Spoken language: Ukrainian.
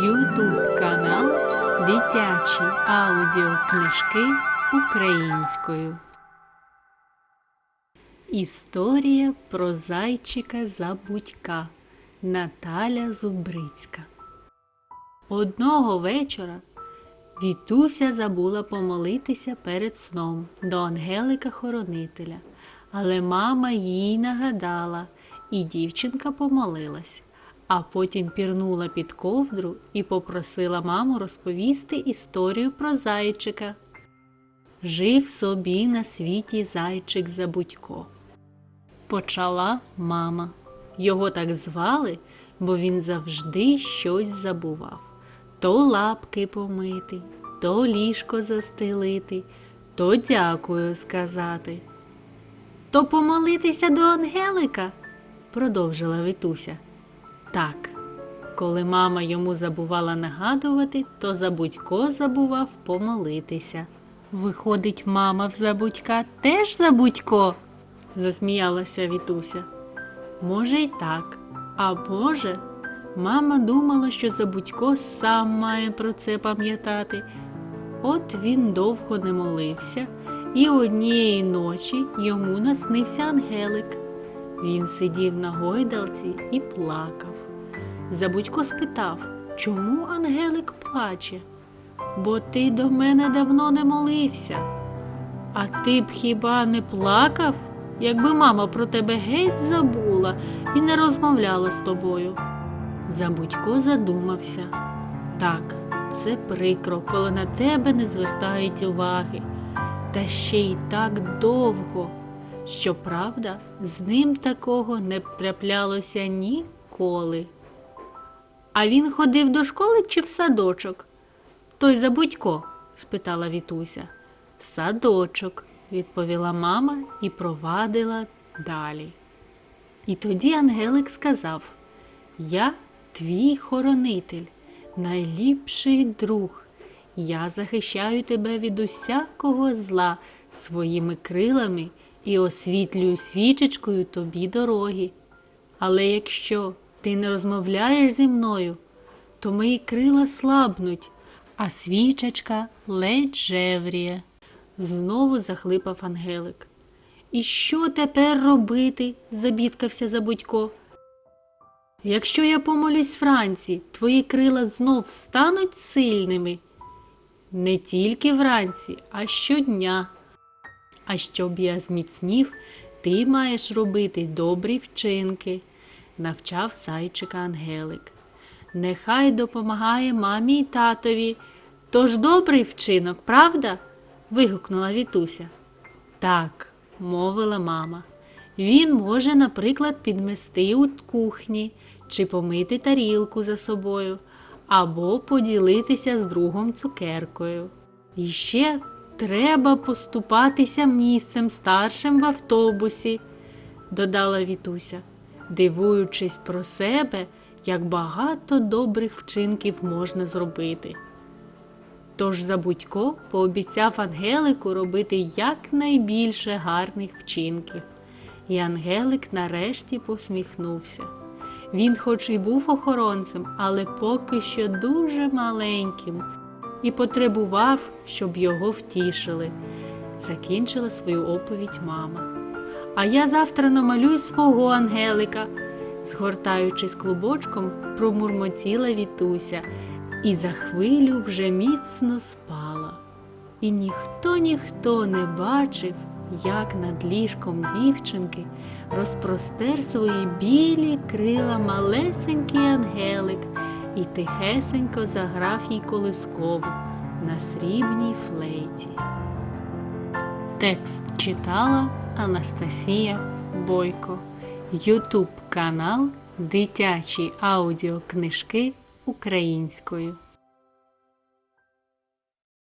Ютуб канал Дитячі аудіокнижки українською. Історія про зайчика Забудька Наталя Зубрицька. Одного вечора Вітуся забула помолитися перед сном до Ангелика-хоронителя, але мама їй нагадала, і дівчинка помолилась, а потім пірнула під ковдру і попросила маму розповісти історію про зайчика. Жив собі на світі зайчик Забудько. Почала мама. Його так звали, бо він завжди щось забував то лапки помити, то ліжко застелити, то дякую сказати. То помолитися до Ангелика, продовжила Вітуся. Так, коли мама йому забувала нагадувати, то Забудько забував помолитися. Виходить, мама в Забудька теж Забудько? засміялася Вітуся. Може, й так, а може, Мама думала, що Забудько сам має про це пам'ятати. От він довго не молився, і однієї ночі йому наснився Ангелик. Він сидів на гойдалці і плакав. Забудько спитав, чому Ангелик плаче? Бо ти до мене давно не молився. А ти б хіба не плакав, якби мама про тебе геть забула і не розмовляла з тобою? Забудько задумався. Так, це прикро, коли на тебе не звертають уваги, та ще й так довго. Щоправда, з ним такого не траплялося ніколи. А він ходив до школи чи в садочок? Той Забудько? спитала Вітуся. В садочок, відповіла мама і провадила далі. І тоді Ангелик сказав Я твій хоронитель, найліпший друг. Я захищаю тебе від усякого зла своїми крилами і освітлюю свічечкою тобі дороги. Але якщо ти не розмовляєш зі мною, то мої крила слабнуть, а свічечка ледь жевріє. Знову захлипав Ангелик. І що тепер робити? забідкався Забудько. Якщо я помолюсь Франці, твої крила знов стануть сильними. Не тільки вранці, а щодня. А щоб я зміцнів, ти маєш робити добрі вчинки, навчав зайчика Ангелик. Нехай допомагає мамі й татові. Тож добрий вчинок, правда? вигукнула Вітуся. Так, мовила мама. Він може, наприклад, підмести у кухні чи помити тарілку за собою, або поділитися з другом цукеркою. І ще треба поступатися місцем старшим в автобусі, додала Вітуся, дивуючись про себе, як багато добрих вчинків можна зробити. Тож Забудько пообіцяв Ангелику робити якнайбільше гарних вчинків, і Ангелик нарешті посміхнувся. Він, хоч і був охоронцем, але поки що дуже маленьким, і потребував, щоб його втішили. Закінчила свою оповідь мама. А я завтра намалюю свого Ангелика, згортаючись клубочком, промурмотіла Вітуся, і за хвилю вже міцно спала. І ніхто ніхто не бачив, як над ліжком дівчинки розпростер свої білі крила малесенький ангелик і тихесенько заграв їй колискову на срібній флейті. Текст читала Анастасія Бойко. Ютуб канал Дитячі аудіокнижки українською.